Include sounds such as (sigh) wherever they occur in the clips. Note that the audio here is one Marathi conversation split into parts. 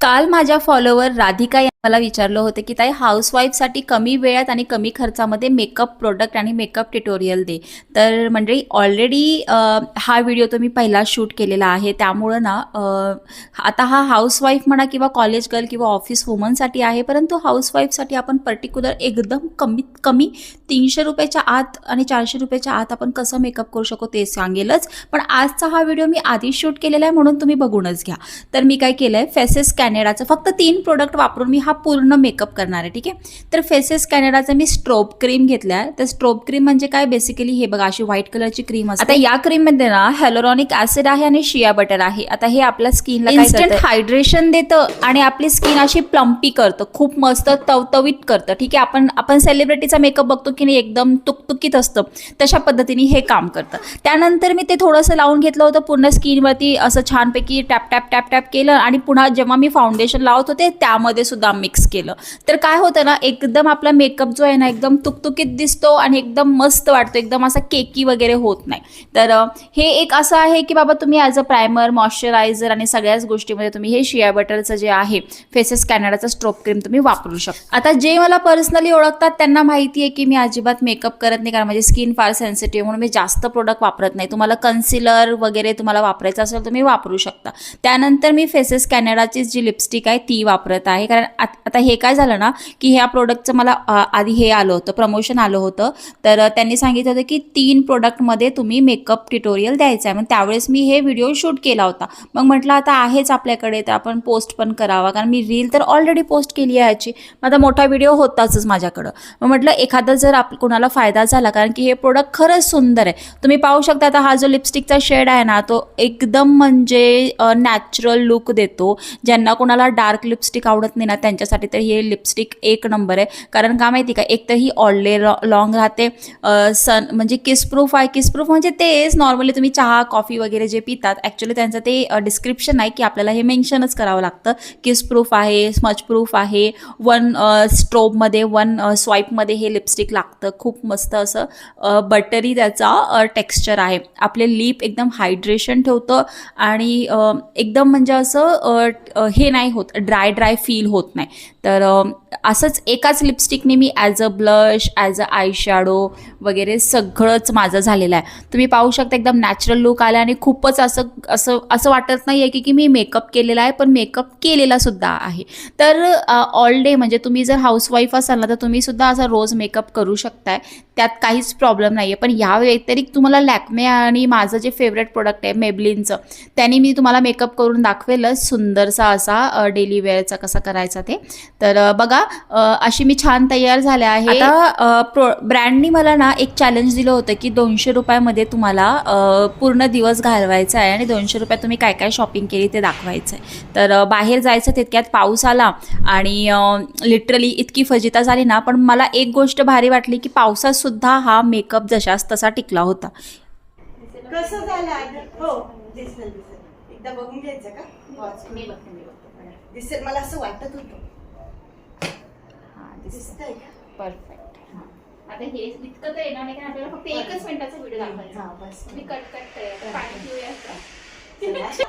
काल माझ्या फॉलोवर राधिका या मला विचारलं होतं की ताई हाऊसवाईफसाठी कमी वेळात आणि कमी खर्चामध्ये मेकअप प्रोडक्ट आणि मेकअप ट्युटोरियल दे. तर म्हणजे ऑलरेडी हा व्हिडिओ तुम्ही पहिला शूट केलेला आहे. त्यामुळं ना आता हा हाऊसवाईफ म्हणा किंवा कॉलेज गर्ल किंवा ऑफिस वुमनसाठी आहे परंतु हाऊसवाईफसाठी आपण पर्टिक्युलर एकदम कमीत कमी तीनशे रुपयाच्या आत आणि चारशे रुपयाच्या आत आपण कसं मेकअप करू शकतो ते सांगेलच. पण आजचा हा व्हिडिओ मी आधी शूट केलेला आहे म्हणून तुम्ही बघूनच घ्या. तर मी काय केलं आहे फेसेस कॅनेडाचं फक्त तीन प्रोडक्ट वापरून मी हा पूर्ण मेकअप करणार आहे ठीक आहे? तर फेसेस कॅनेडाचं मी स्ट्रोब क्रीम घेतल्या. आहे तर स्ट्रोब क्रीम म्हणजे काय? बेसिकली हे बघा अशी व्हाईट कलरची क्रीम असते. आता या क्रीममध्ये ना हॅलोरॉनिक ऍसिड आहे आणि शिया बटर आहे. आता हे आपल्या स्किनला इन्स्टंट हायड्रेशन देतं आणि आपली स्किन अशी प्लम्पी करतं. खूप मस्त तवतवीत करतं ठीक आहे? आपण आपण सेलिब्रिटीचा मेकअप बघतो की नाही एकदम तुकतुकीत असतं. तशा पद्धतीने हे काम करतं. त्यानंतर मी ते थोडंसं लावून घेतलं होतं पूर्ण स्किनवरती असं छानपैकी टॅप टॅप टॅप टॅप केलं आणि पुन्हा जेव्हा मी फाउंडेशन लावत होते त्यामध्ये सुद्धा मिक्स केलं. तर काय होतं ना एकदम आपला मेकअप जो आहे ना एकदम तुकतुकीत दिसतो आणि एकदम मस्त वाटतो. एकदम असा केकी वगैरे होत नाही. तर हे एक असं आहे की बाबा तुम्ही ॲज अ प्रायमर मॉइश्चरायझर आणि सगळ्याच गोष्टीमध्ये तुम्ही हे शिया बटरचं जे आहे फेसेस कॅनडाचं स्ट्रोप क्रीम तुम्ही वापरू शकता. आता जे मला पर्सनली ओळखतात त्यांना माहिती आहे की मी अजिबात मेकअप करत नाही कारण माझी स्किन फार सेन्सिटिव्ह म्हणून मी जास्त प्रोडक्ट वापरत नाही. तुम्हाला कन्सिलर वगैरे तुम्हाला वापरायचं असेल तुम्ही वापरू शकता. त्यानंतर मी फेसेस कॅनडाची जी लिपस्टिक आहे ती वापरत आहे कारण आत- आता हे काय झालं ना की ह्या प्रोडक्टचं मला आधी हे आलं होतं प्रमोशन आलं होतं. तर त्यांनी सांगितलं होतं की तीन प्रोडक्टमध्ये तुम्ही मेकअप ट्युटोरियल द्यायचं आहे. मग त्यावेळेस मी हे व्हिडिओ शूट केला होता. मग म्हटलं आता आहेच आपल्याकडे तर आपण पोस्ट पण करावा. कारण मी रील तर ऑलरेडी पोस्ट केली आहे याची. मग आता मोठा व्हिडिओ होताच माझ्याकडं. मग म्हटलं एखादा जर आप कोणाला फायदा झाला कारण की हे प्रोडक्ट खरंच सुंदर आहे. तुम्ही पाहू शकता आता हा जो लिपस्टिकचा शेड आहे ना तो एकदम म्हणजे नॅचरल लुक देतो. ज्यांना कोणाला डार्क लिपस्टिक आवडत नाही ना त्यांच्यासाठी तर हे लिपस्टिक एक नंबर आहे. कारण का माहिती का? एक तर ही ऑल लॉंग राहते. सन म्हणजे किस प्रूफ आहे. किस प्रूफ म्हणजे तेच नॉर्मली तुम्ही चहा कॉफी वगैरे जे पितात ॲक्च्युली त्यांचं ते डिस्क्रिप्शन आहे की आपल्याला हे मेन्शनच करावं लागतं. किस प्रूफ आहे. स्मच प्रूफ आहे वन स्ट्रोबमध्ये वन स्वाईपमध्ये हे लिपस्टिक लागतं. खूप मस्त असं बटरी त्याचा टेक्स्चर आहे. आपले लिप एकदम हायड्रेशन ठेवतं आणि एकदम म्हणजे असं हे नाही होत. ड्राय ड्राय फील होत नाही. तर अ, असंच एकाच लिपस्टिकने मी as a blush as a eye shadow वगैरे सगळंच माझं झालेलं आहे. तुम्ही पाहू शकता एकदम नॅचरल लुक आला आणि खूपच असं असं असं वाटत नाही आहे की की मी मेकअप केलेला आहे पण मेकअप केलेला सुद्धा आहे. तर ऑल डे म्हणजे तुम्ही जर हाऊसवाईफ असाल ना तर तुम्ही सुद्धा असा रोज मेकअप करू शकताय. त्यात काहीच प्रॉब्लेम नाही आहे पण या व्यतिरिक्त तुम्हाला लॅकमे आणि माझं जे फेवरेट प्रोडक्ट आहे मेबलिनचं त्याने मी तुम्हाला मेकअप करून दाखवेलच. सुंदरसा असा डेली वेअरचा कसा करायचा ते. तर बघा अशी मी छान तयार झाले आहे. ब्रँडनी मला ना एक चॅलेंज दिलं होतं की दोनशे रुपयामध्ये तुम्हाला पूर्ण दिवस घालवायचा आहे आणि दोनशे रुपयात तुम्ही काय काय शॉपिंग केली ते दाखवायचं आहे. तर बाहेर जायचं तितक्यात पाऊस आला आणि लिटरली इतकी फजिता झाली ना पण मला एक गोष्ट भारी वाटली की पावसात सुद्धा हा मेकअप जशास तसा टिकला होता. कसं झालं? हो दिसेल दिसेल. एकदा बघून घ्यायचं का. दिसेल मला असं वाटत होतं. दिसतंय परफेक्ट आता हे इतकं तर येणार नाही कारण आपल्याला फक्त एकच मिनिटाचा व्हिडिओ दाखवायचा हा, बस. मी कट कट करेल पाणी पिऊया का? चला.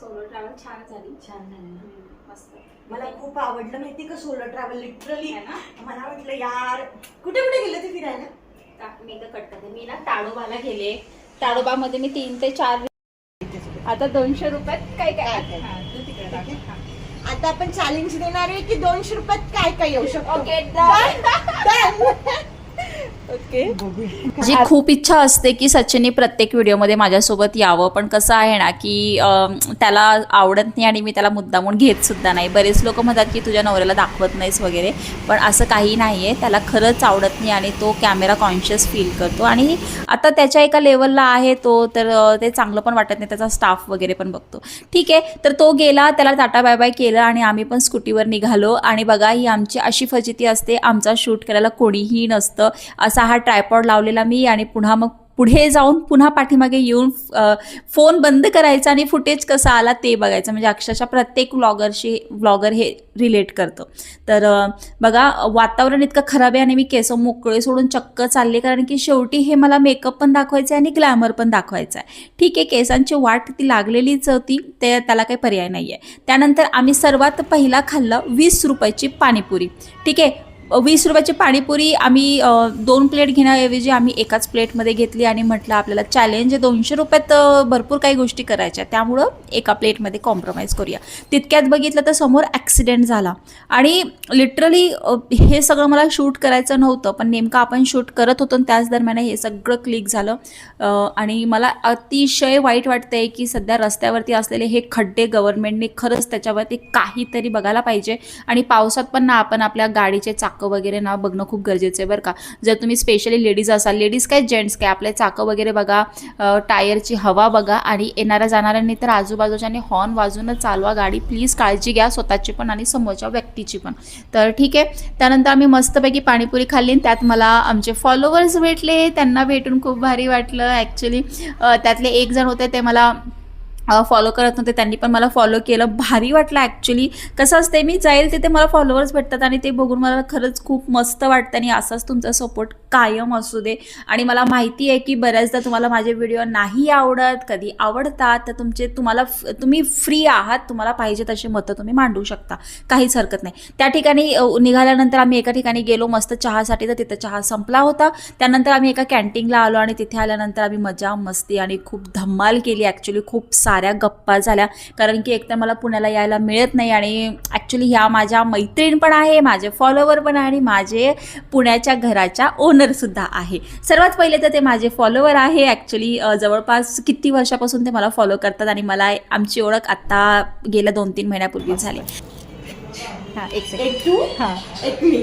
सोलो ट्रॅव्हल छान झाली. छान झालं ना? मस्त. मला खूप आवडलं माहिती का सोलो ट्रॅव्हल लिटरली है ना? मला वाटलं यार कुठे कुठे गेले ते फिरायला? मी तर कट करते. मी ना ताडोबाला गेले. ताडोबामध्ये मी तीन ते चार आता दोनशे रुपयात काय काय हा, तू तिकडे दाखव. हा. आता आपण चॅलेंज देणार आहे की दोनशे रुपयात काय काय येऊ शकतो? ओके ओके जी खूप इच्छा असते की सचिनने प्रत्येक व्हिडिओमध्ये माझ्यासोबत यावं पण कसं आहे ना की त्याला आवडत नाही आणि मी त्याला मुद्दामून घेत सुद्धा नाही. बरेच लोक म्हणतात की तुझ्या नवऱ्याला दाखवत नाहीस वगैरे. पण असं काही नाही आहे त्याला खरंच आवडत नाही आणि तो कॅमेरा कॉन्शियस फील करतो. आणि आता त्याच्या एका लेवलला आहे तो तर ते चांगलं पण वाटत नाही. त्याचा स्टाफ वगैरे पण बघतो. ठीक आहे. तर तो गेला त्याला टाटा बाय बाय केलं आणि आम्ही पण स्कूटीवर निघालो. आणि बघा ही आमची अशी फजिती असते. आमचा शूट करायला कोणीही नसतं. असं हा ट्रायपॉड लावलेला मी आणि पुन्हा मग पुढे जाऊन पुन्हा पाठीमागे येऊन फोन बंद करायचा आणि फुटेज कसा आला ते बघायचं. म्हणजे अक्षरशः प्रत्येक व्लॉगरशी व्लॉगर हे रिलेट करतं. तर बघा वातावरण इतकं खराब आहे आणि मी केस मोकळे सोडून चक्क चालले कारण की शेवटी हे मला मेकअप पण दाखवायचं आहे आणि ग्लॅमर पण दाखवायचं आहे. ठीक आहे केसांची वाट ती लागलेलीच होती ते त्याला काही पर्याय नाही आहे त्यानंतर आम्ही सर्वात पहिला खाल्लं वीस रुपयाची पाणीपुरी. ठीक आहे वीस रुपयाची पाणीपुरी आम्ही दोन प्लेट घेण्याऐवजी आम्ही एकाच प्लेटमध्ये घेतली आणि म्हटलं आपल्याला चॅलेंज दोनशे रुपयात भरपूर काही गोष्टी करायच्या त्यामुळं एका प्लेटमध्ये कॉम्प्रोमाइज करूया. तितक्यात बघितलं तर समोर ॲक्सिडेंट झाला. आणि लिटरली हे सगळं मला शूट करायचं नव्हतं पण नेमकं आपण शूट करत होतो आणि त्याच दरम्यान हे सगळं क्लिक झालं. आणि मला अतिशय वाईट वाटतंय की सध्या रस्त्यावरती असलेले हे खड्डे गव्हर्नमेंटने खरंच त्याच्यावरती काहीतरी बघायला पाहिजे. आणि पावसात पण ना आपण आपल्या गाडीचे चाक वगैरे ना बघणं खूप गरजेचं आहे बरं का. जर तुम्ही स्पेशली लेडीज असाल लेडीज काय जेंट्स काय? आपले चाकं वगैरे बघा टायरची हवा बघा आणि येणाऱ्या जाणाऱ्यांनी तर आजूबाजूच्याने हॉर्न वाजूनच चालवा गाडी. प्लीज काळजी घ्या स्वतःची पण आणि समोरच्या व्यक्तीची पण. तर ठीक आहे. त्यानंतर आम्ही मस्तपैकी पाणीपुरी खाल्ली आणि त्यात मला आमचे फॉलोवर्स भेटले. त्यांना भेटून खूप भारी वाटलं. ॲक्च्युली त्यातले एक जण होते ते मला फॉलो करत नव्हते. त्यांनी पण मला फॉलो केलं. भारी वाटलं ॲक्च्युली कसं असते मी जाईल तिथे मला फॉलोअर्स भेटतात आणि ते बघून मला खरंच खूप मस्त वाटतं आणि असाच तुमचा सपोर्ट कायम असू दे. आणि मला माहिती आहे की बऱ्याचदा तुम्हाला माझे व्हिडिओ नाही आवडत कधी आवडतात तर तुमचे तुम्हाला फ- तुम्ही फ्री आहात तुम्हाला पाहिजे तशी मतं तुम्ही मांडू शकता. काहीच हरकत नाही. त्या ठिकाणी निघाल्यानंतर आम्ही एका ठिकाणी गेलो मस्त चहासाठी तर तिथं चहा संपला होता. त्यानंतर आम्ही एका कॅन्टीनला आलो आणि तिथे आल्यानंतर आम्ही मजा मस्ती आणि खूप धम्माल केली ॲक्च्युली खूप साऱ्या गप्पा झाल्या. कारण की एकतर मला पुण्याला यायला मिळत नाही आणि ॲक्च्युली ह्या माझ्या मैत्रीण पण आहे माझे फॉलोवर पण आहे आणि माझे पुण्याच्या घराच्या ओनरसुद्धा आहे. सर्वात पहिले तर ते माझे फॉलोवर आहे. ॲक्च्युली जवळपास किती वर्षापासून ते मला फॉलो करतात आणि मला आमची ओळख आत्ता गेल्या दोन तीन महिन्यापूर्वी झाली. हां एक सेकंड एक हां. एक मी.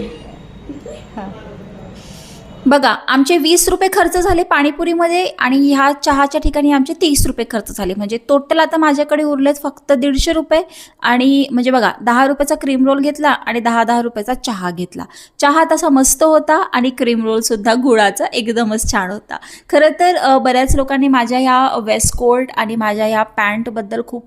बघा आमचे वीस रुपये खर्च झाले पाणीपुरीमध्ये आणि ह्या चहाच्या ठिकाणी आमचे तीस रुपये खर्च झाले. म्हणजे टोटल आता माझ्याकडे उरलेत फक्त दीडशे रुपये आणि म्हणजे बघा दहा रुपयाचा क्रीम रोल घेतला आणि दहा दहा रुपयाचा चहा घेतला. चहा तसा मस्त होता आणि क्रीम रोलसुद्धा गुळाचा एकदमच छान होता. खरं तर बऱ्याच लोकांनी माझ्या ह्या वेस्टकोट आणि माझ्या ह्या पॅन्टबद्दल खूप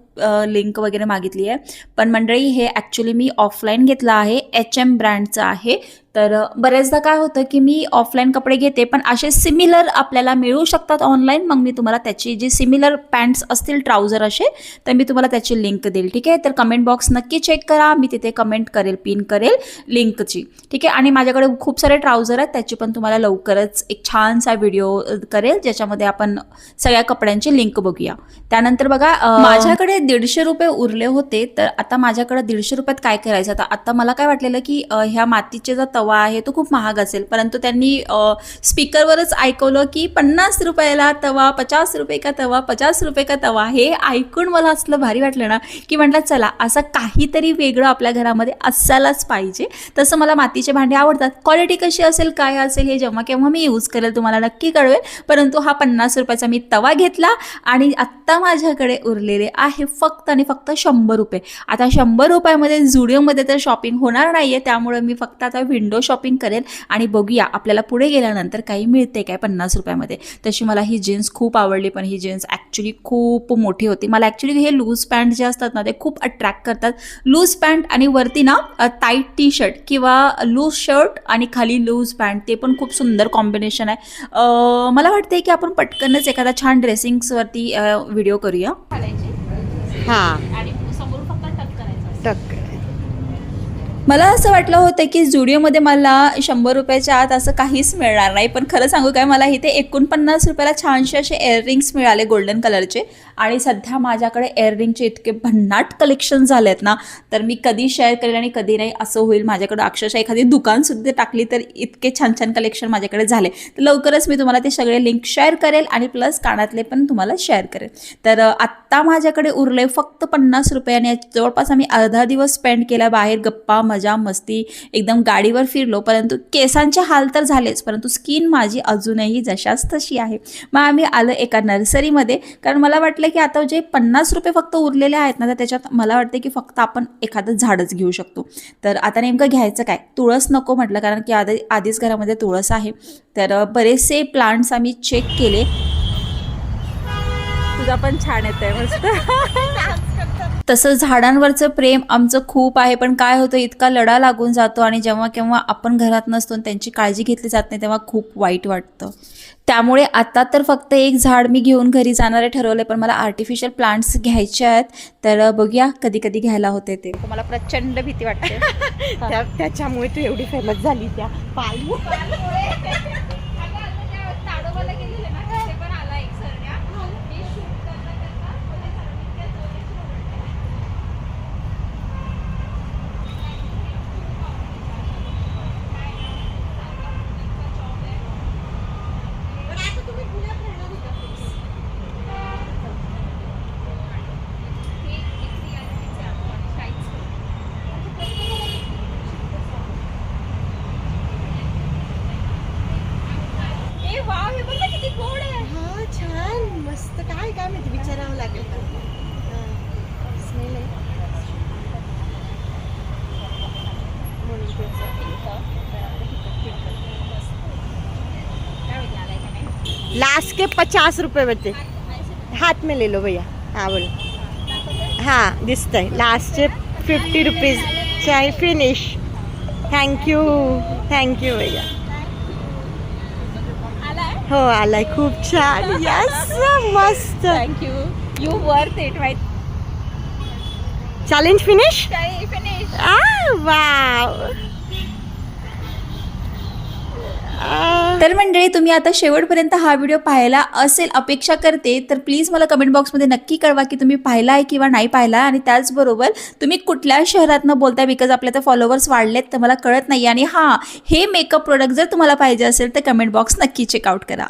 लिंक वगैरे मागितली आहे. पण मंडळी हे ॲक्च्युली मी ऑफलाईन घेतलं आहे. एच एम ब्रँडचं आहे. तर बऱ्याचदा काय होतं की मी ऑफलाईन कपडे घेते पण असे सिमिलर आपल्याला मिळू शकतात ऑनलाईन मग मी तुम्हाला त्याची जी सिमिलर पॅन्ट्स असतील ट्राउझर असे तर मी तुम्हाला त्याची लिंक देईल. ठीक आहे? तर कमेंट बॉक्स नक्की चेक करा. मी तिथे कमेंट करेल पिन करेल लिंकची ठीक आहे? आणि माझ्याकडे खूप सारे ट्राउझर आहेत. त्याची पण तुम्हाला लवकरच एक छानसा व्हिडिओ करेल ज्याच्यामध्ये आपण सगळ्या कपड्यांची लिंक बघूया. त्यानंतर बघा माझ्याकडे दीडशे रुपये उरले होते तर आता माझ्याकडे दीडशे रुपयात काय करायचं? आता आता मला काय वाटलेलं की ह्या मातीचे जो तवा आहे तो खूप महाग असेल. परंतु त्यांनी स्पीकरवरच ऐकवलं की पन्नास रुपयाला तवा पचास रुपये का तवा पचास रुपये का तवा हे ऐकून मला असलं भारी वाटलं ना की म्हटलं चला असं काहीतरी वेगळं आपल्या घरामध्ये असायलाच पाहिजे. तसं मला मातीचे भांडे आवडतात. क्वालिटी कशी असेल काय असेल हे जेव्हा केव्हा मी यूज करेल तुम्हाला नक्की कळवेल. परंतु हा पन्नास रुपयाचा मी तवा घेतला आणि आत्ता माझ्याकडे उरलेले आहे फक्त आणि फक्त शंभर रुपये. आता शंभर रुपयामध्ये झुडिओमध्ये तर शॉपिंग होणार नाही आहे त्यामुळे मी फक्त आता विंडो शॉपिंग करेन आणि बघूया आपल्याला पुढे गेल्यानंतर काही मिळते काय पन्नास रुपयामध्ये. तशी मला ही जीन्स खूप आवडली पण ही जीन्स ॲक्च्युली खूप मोठी होती. मला ॲक्च्युली हे लूज पॅन्ट जे असतात ना ते खूप अट्रॅक्ट करतात. लूज पॅन्ट आणि वरती ना टाईट टी शर्ट किंवा लूज शर्ट आणि खाली लूज पॅन्ट ते पण खूप सुंदर कॉम्बिनेशन आहे. मला वाटते की आपण पटकनच एखादा छान ड्रेसिंग्सवरती व्हिडिओ करूया. हा. आणि समोर फक्त टक करायचं टक. मला असं वाटलं होतं की जुडिओमध्ये मला शंभर रुपयाच्या आत असं काहीच मिळणार नाही. पण खरं सांगू काय मला इथे एकोणपन्नास रुपयाला छानसे असे एअररिंग्स मिळाले गोल्डन कलरचे आणि सध्या माझ्याकडे एअररिंगचे इतके भन्नाट कलेक्शन झाले आहेत ना तर मी कधी शेअर करेल आणि कधी नाही असं होईल. माझ्याकडे अक्षरशः एखादी दुकानसुद्धा टाकली तर इतके छान छान कलेक्शन माझ्याकडे झाले. तर लवकरच मी तुम्हाला ते सगळे लिंक शेअर करेल आणि प्लस कानातले पण तुम्हाला शेअर करेल. तर आत्ता माझ्याकडे उरले फक्त पन्नास रुपये आणि जवळपास आम्ही अर्धा दिवस स्पेंड केला बाहेर गप्पा मजा मजा मस्ती एकदम गाडीवर फिरलो परंतु केसांचे हाल तर झालेच परंतु स्किन माझी अजूनही जशाच तशी आहे. मग आम्ही आलो एका नर्सरीमध्ये कारण मला वाटलं की आता जे पन्नास रुपये फक्त उरलेले आहेत ना तर त्याच्यात मला वाटते की फक्त आपण एखादं झाडच घेऊ शकतो. तर आता नेमकं घ्यायचं काय? तुळस नको म्हटलं कारण की आधी आधीच घरामध्ये तुळस आहे. तर बरेचसे प्लांट्स आम्ही चेक केले. तुझा पण छान येत आहे मस्त. (laughs) तसं झाडांवरचं प्रेम आमचं खूप आहे पण काय होतं इतका लढा लागून जातो आणि जेव्हा केव्हा आपण घरात नसतो आणि त्यांची काळजी घेतली जात नाही तेव्हा खूप वाईट वाटतं. त्यामुळे आता तर फक्त एक झाड मी घेऊन घरी जाणारे ठरवले पण मला आर्टिफिशियल प्लांट्स घ्यायचे आहेत तर बघूया कधी कधी घ्यायला होते ते. (laughs) मला प्रचंड भीती वाटते. (laughs) त्या- त्याच्यामुळे तू एवढी फेमस झाली त्या. पायू मस्त काय काय माहिती, विचारावं लागेल हा. Smell आहे. म्हणून तेच. लास्ट के पचास रुपए बचे हाथ में ले लो भैया. हाँ बोलो. हाँ दिसतंय. लास्टचे fifty rupees chai finish thank you thank you भैया. हो आलाय खूप छान. यस मस्त. Thank you you worth it my challenge finish finish wow तर मंडळी तुम्ही आता शेवटपर्यंत हा व्हिडिओ पाहायला असेल अपेक्षा करते तर प्लीज मला कमेंट बॉक्समध्ये नक्की कळवा की तुम्ही पाहिला आहे किंवा नाही पाहिला आणि त्याचबरोबर तुम्ही कुठल्या शहरातनं बोलताय? बिकॉज आपल्या तर फॉलोअर्स वाढलेत तर मला कळत नाही आणि हां हे मेकअप प्रोडक्ट जर तुम्हाला पाहिजे असेल तर कमेंट बॉक्स नक्की चेकआउट करा.